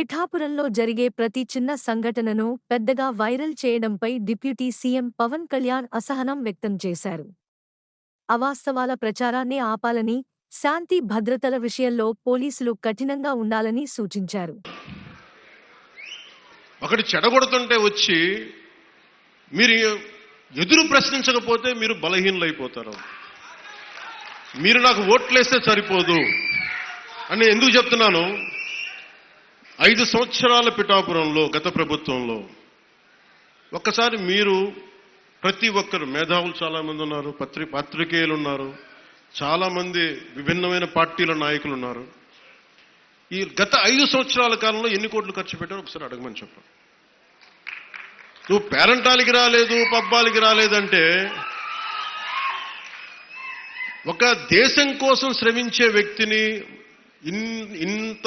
పిఠాపురంలో జరిగే ప్రతి చిన్న సంఘటనను పెద్దగా వైరల్ చేయడంపై డిప్యూటీ సీఎం పవన్ కళ్యాణ్ అసహనం వ్యక్తం చేశారు. అవాస్తవాల ప్రచారాన్ని ఆపాలని శాంతి భద్రతల విషయంలో పోలీసులు కఠినంగా ఉండాలని సూచించారు. ఒకటి చెడగొడుతుంటే వచ్చి మీరు ఎదురు ప్రశ్నించకపోతే మీరు బలహీనులైపోతారు. మీరు నాకు ఓట్లేస్తే సరిపోదు అని ఎందుకు చెప్తున్నాను? ఐదు సంవత్సరాల పిఠాపురంలో గత ప్రభుత్వంలో ఒక్కసారి మీరు ప్రతి ఒక్కరు మేధావులు చాలామంది ఉన్నారు పత్రి పాత్రికేయులు ఉన్నారు చాలామంది విభిన్నమైన పార్టీల నాయకులు ఉన్నారు. ఈ గత ఐదు సంవత్సరాల కాలంలో ఎన్ని కోట్లు ఖర్చు పెట్టారో ఒకసారి అడగమని చెప్పండి. నువ్వు పేరంటాలకి రాలేదు పబ్బాలకి రాలేదంటే ఒక దేశం కోసం శ్రమించే వ్యక్తిని ఇన్ ఇంత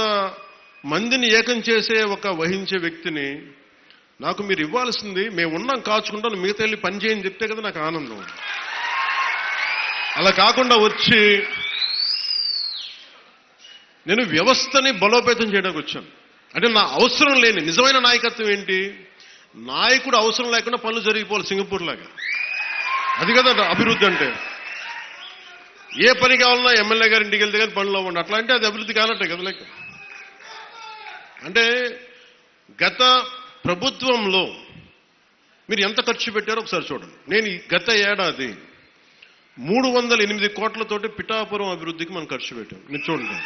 మందిని ఏకం చేసే ఒక వహించే వ్యక్తిని నాకు మీరు ఇవ్వాల్సింది మేము ఉన్నాం కాచుకుంటాను మిగతా వెళ్ళి పని చేయని చెప్తే కదా నాకు ఆనందం. అలా కాకుండా వచ్చి నేను వ్యవస్థని బలోపేతం చేయడానికి వచ్చాను. అంటే నా అవసరం లేని నిజమైన నాయకత్వం ఏంటి? నాయకుడు అవసరం లేకుండా పనులు జరిగిపోవాలి సింగపూర్ లాగా. అది కదా అభివృద్ధి అంటే. ఏ పని కావాలన్నా ఎమ్మెల్యే గారి ఇంటికి వెళ్తే కానీ పనులు అవ్వండి. అట్లా అంటే అది అభివృద్ధి కానట్టే కదా లెక్క. అంటే గత ప్రభుత్వంలో మీరు ఎంత ఖర్చు పెట్టారో ఒకసారి చూడండి. నేను ఈ గత ఏడాది మూడు వందల ఎనిమిది కోట్లతోటి పిఠాపురం అభివృద్ధికి మనం ఖర్చు పెట్టాం. మీరు చూడండి